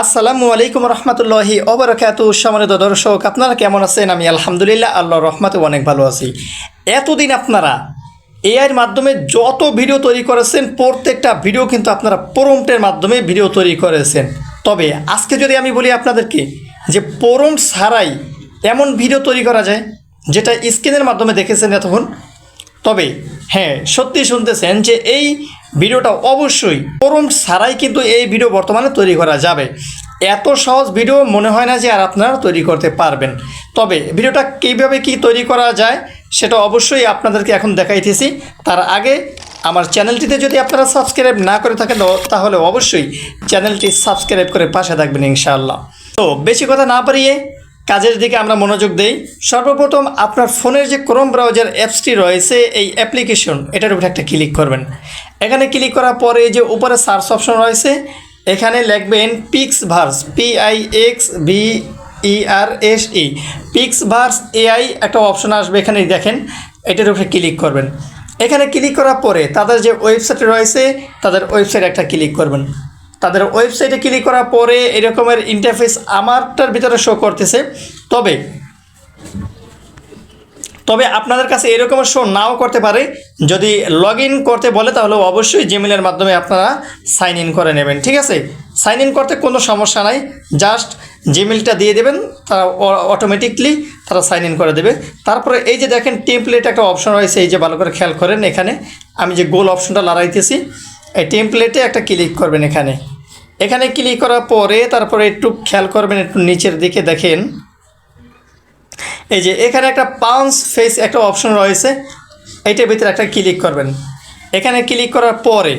আসসালামু আলাইকুম রহমতুল্লাহি ওবরাকাত সম্মানিত দর্শক, আপনারা কেমন আছেন? আমি আলহামদুলিল্লাহ আল্লাহ রহমতে অনেক ভালো আছি। এতদিন আপনারা এআইয়ের মাধ্যমে যত ভিডিও তৈরি করেছেন, প্রত্যেকটা ভিডিও কিন্তু আপনারা প্রম্পটের মাধ্যমে ভিডিও তৈরি করেছেন। তবে আজকে যদি আমি বলি আপনাদেরকে যে প্রম্পট ছাড়াই এমন ভিডিও তৈরি করা যায়, যেটা স্ক্রিনের মাধ্যমে দেখেছেন এতক্ষণ তবে হ্যাঁ সত্যি শুনতেছেন যে এই ভিডিওটা অবশ্যই পরম ছাড়াই কিন্তু এই ভিডিও বর্তমানে তৈরি করা যাবে। এত সহজ ভিডিও মনে হয় না যে আর আপনারা তৈরি করতে পারবেন। তবে, ভিডিওটা কীভাবে কি তৈরি করা যায় সেটা অবশ্যই আপনাদেরকে এখন দেখাইতেছি। তার আগে, আমার চ্যানেলটিতে যদি আপনারা সাবস্ক্রাইব না করে থাকেন তাহলে অবশ্যই চ্যানেলটি সাবস্ক্রাইব করে পাশে থাকবেন ইনশাআল্লাহ। তো, বেশি কথা না পারিয়ে কাজের দিকে আমরা মনোযোগ দেই। সর্বপ্রথম আপনার ফোনের যে ক্রোম ব্রাউজার অ্যাপসটি রয়েছে, এই অ্যাপ্লিকেশন এটার উপরে একটা ক্লিক করবেন। এখানে ক্লিক করার পরে যে উপরে সার্চ অপশন রয়েছে, এখানে লিখবেন pix verse P I X V E R S E pix verse AI একটা অপশন আসবে এখানে, দেখেন, এটার উপরে ক্লিক করবেন। এখানে ক্লিক করার পরে তাদের যে ওয়েবসাইট রয়েছে, তাদের ওয়েবসাইট একটা ক্লিক করবেন। তাদের ওয়েবসাইটে ক্লিক করার পরে এরকমের ইন্টারফেস আমারটার ভিতরে শো করতেছে। তবে তবে আপনাদের কাছে এরকমের শো নাও করতে পারে। যদি লগ ইন করতে বলে, তাহলে অবশ্যই জিমেলের মাধ্যমে আপনারা সাইন ইন করে নেবেন, ঠিক আছে? সাইন ইন করতে কোনো সমস্যা নাই। জাস্ট জিমেলটা দিয়ে দেবেন তারা অটোমেটিকলি তারা সাইন ইন করে দেবে। তারপরে এই যে দেখেন টেমপ্লেট একটা অপশন রয়েছে, এই যে ভালো করে খেয়াল করেন এখানে। আমি যে গোল অপশনটা লড়াইতেছি এই টেমপ্লেটে একটা ক্লিক করবেন এখানে। এখানে ক্লিক করার পরে তারপরে একটু খেয়াল করবেন, একটু নিচের দিকে দেখেন। এই যে এখানে একটা পাউন্স ফেস একটা অপশন রয়েছে এইটার ভিতরে একটা ক্লিক করবেন। এখানে ক্লিক করার পরে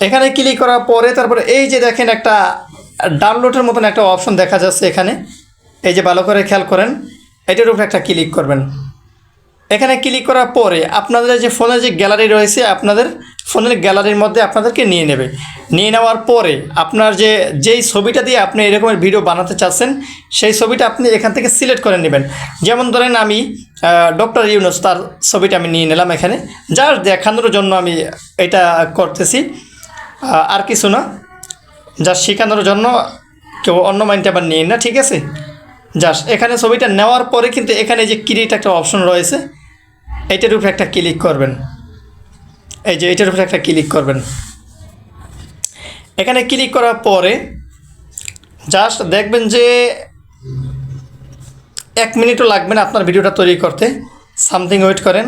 এখানে ক্লিক করার পরে তারপরে এই যে দেখেন একটা ডাউনলোডের মতন একটা অপশন দেখা যাচ্ছে এখানে। এই যে ভালো করে খেয়াল করেন, এটার উপরে একটা ক্লিক করবেন। এখানে ক্লিক করার পরে আপনাদের যে ফোনের যে গ্যালারি রয়েছে, আপনাদের ফোনের গ্যালারির মধ্যে আপনাদেরকে নিয়ে নেবে। নিয়ে নেওয়ার পরে আপনার যে, যেই ছবিটা দিয়ে আপনি এরকমের ভিডিও বানাতে চাচ্ছেন, সেই ছবিটা আপনি এখান থেকে সিলেক্ট করে নেবেন। যেমন ধরেন আমি ডক্টর ইউনুস তার ছবিটা আমি নিয়ে নিলাম এখানে। যার দেখানোর জন্য আমি এটা করতেছি। আর কিছু না। যা শেখানোর জন্য কেউ অন্য মাইন্ডটা আবার নিয়ে না, ঠিক আছে? জাস্ট এখানে ছবিটা নেওয়ার পরে কিন্তু এখানে যে ক্রিয়েট একটা অপশন রয়েছে, এটার উপরে একটা ক্লিক করবেন। এই যে এটার উপরে একটা ক্লিক করবেন। এখানে ক্লিক করার পরে জাস্ট দেখবেন যে এক মিনিটও লাগবে না আপনার ভিডিওটা তৈরি করতে। সামথিং ওয়েট করেন।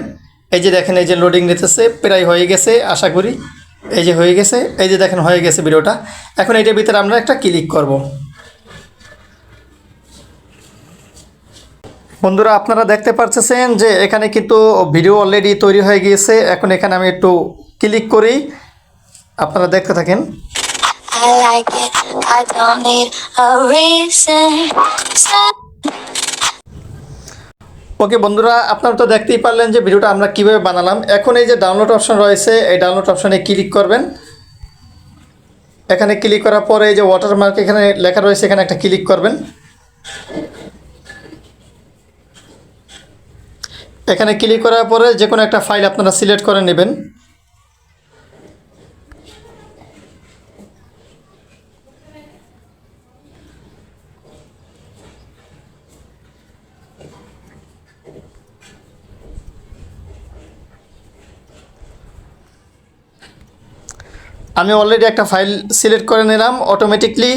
এই যে দেখেন, এই যে লোডিং নিতেছে, প্রায় হয়ে গেছে, আশা করি। এই যে হয়ে গেছে, এই যে দেখেন, হয়ে গেছে ভিডিওটা। এখন এটার ভিতরে আমরা একটা ক্লিক করব। বন্ধুরা, আপনারা দেখতে পাচ্ছেন যে এখানে কিন্তু ভিডিও অলরেডি তৈরি হয়ে গিয়েছে। এখন এখানে আমি একটু ক্লিক করি। আপনারা দেখতে থাকেন। ওকে বন্ধুরা, আপনারা তো দেখতেই পারলেন যে ভিডিওটা আমরা কীভাবে বানালাম। এখন এই যে ডাউনলোড অপশন রয়েছে, এই ডাউনলোড অপশনে ক্লিক করবেন। এখানে ক্লিক করার পরে এই যে ওয়াটারমার্ক এখানে লেখা রয়েছে, এখানে একটা ক্লিক করবেন। এখানে ক্লিক করার পরে যে কোনো একটা ফাইল আপনারা সিলেক্ট করে নেবেন। আমি অলরেডি একটা ফাইল সিলেক্ট করে নিলাম অটোমেটিকলি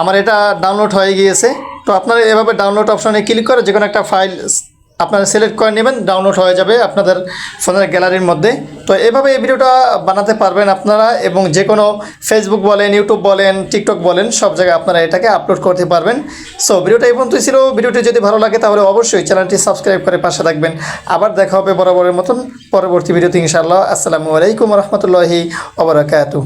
আমার এটা ডাউনলোড হয়ে গিয়েছে। তো আপনারা এভাবে ডাউনলোড অপশনে ক্লিক করে যে কোনো একটা ফাইল আপনারা সিলেক্ট করে নেবেন ডাউনলোড হয়ে যাবে আপনাদের ফোনের গ্যালারির মধ্যে। তো এভাবে এই ভিডিওটা বানাতে পারবেন আপনারা এবং যে কোনো ফেসবুক বলেন ইউটিউব বলেন টিকটক বলেন, সব জায়গায় আপনারা এটাকে আপলোড করতে পারবেন। সো ভিডিওটা এই পর্যন্তই ছিল। ভিডিওটি যদি ভালো লাগে তাহলে অবশ্যই চ্যানেলটি সাবস্ক্রাইব করে পাশে থাকবেন। আবার দেখা হবে বরাবরের মতন পরবর্তী ভিডিওতে ইনশাআল্লাহ। আসসালামু আলাইকুম রহমতুল্লাহি ওবরাকাতু